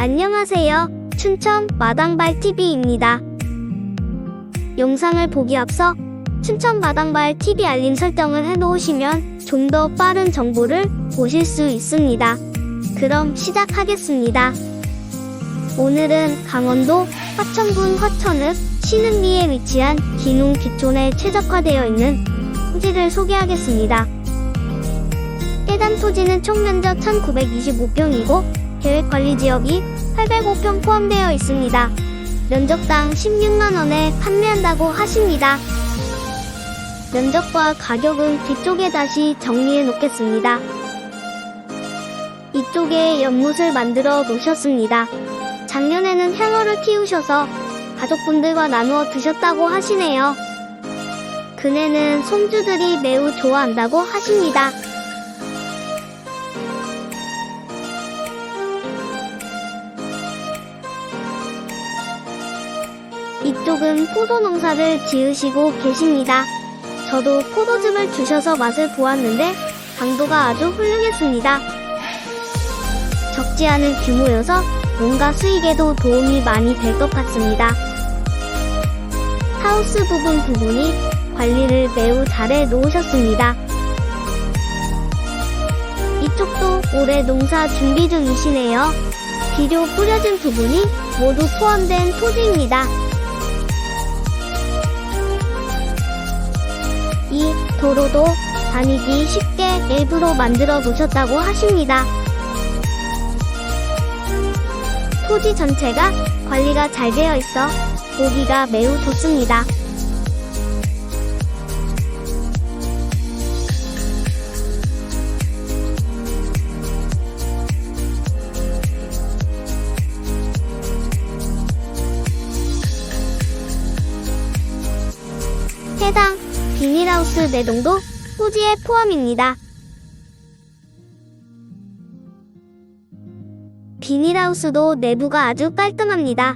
안녕하세요. 춘천 마당발 TV입니다. 영상을 보기 앞서 춘천 마당발 TV 알림 설정을 해놓으시면 좀 더 빠른 정보를 보실 수 있습니다. 그럼 시작하겠습니다. 오늘은 강원도 화천군 화천읍 신흥리에 위치한 기농 기촌에 최적화되어 있는 토지를 소개하겠습니다. 해당 토지는 총 면적 1925평이고 계획관리지역이 805평 포함되어 있습니다. 면적당 16만원에 판매한다고 하십니다. 면적과 가격은 뒤쪽에 다시 정리해 놓겠습니다. 이쪽에 연못을 만들어 놓으셨습니다. 작년에는 향어를 키우셔서 가족분들과 나누어 드셨다고 하시네요. 그네는 손주들이 매우 좋아한다고 하십니다. 이쪽은 포도 농사를 지으시고 계십니다. 저도 포도즙을 주셔서 맛을 보았는데 강도가 아주 훌륭했습니다. 적지 않은 규모여서 농가 수익에도 도움이 많이 될 것 같습니다. 하우스 부분 부분이 관리를 매우 잘해 놓으셨습니다. 이쪽도 올해 농사 준비 중이시네요. 비료 뿌려진 부분이 모두 포함된 토지입니다. 도로도 다니기 쉽게 일부러 만들어 놓으셨다고 하십니다. 토지 전체가 관리가 잘 되어 있어 보기가 매우 좋습니다. 하우스 내동도 토지에 포함입니다. 비닐하우스도 내부가 아주 깔끔합니다.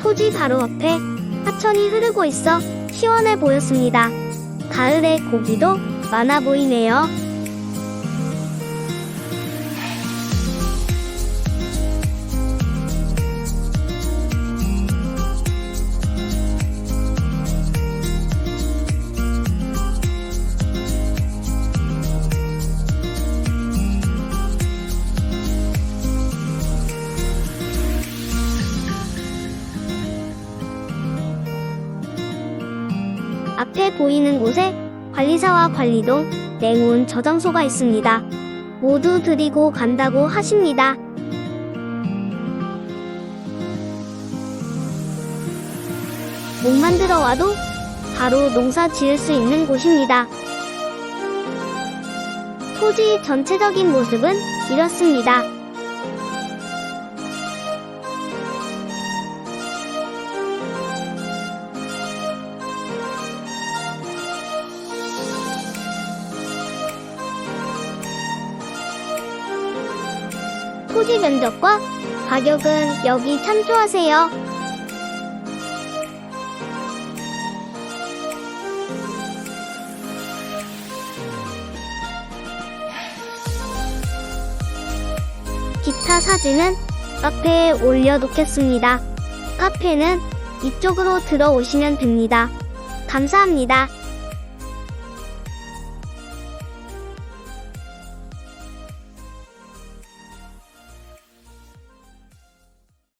토지 바로 앞에 하천이 흐르고 있어 시원해 보였습니다. 가을에 고기도 많아 보이네요. 앞에 보이는 곳에 관리사와 관리동, 냉온 저장소가 있습니다. 모두 드리고 간다고 하십니다. 몸만 들어 와도 바로 농사 지을 수 있는 곳입니다. 토지 전체적인 모습은 이렇습니다. 토지 면적과 가격은 여기 참조하세요. 기타 사진은 카페에 올려놓겠습니다. 카페는 이쪽으로 들어오시면 됩니다. 감사합니다.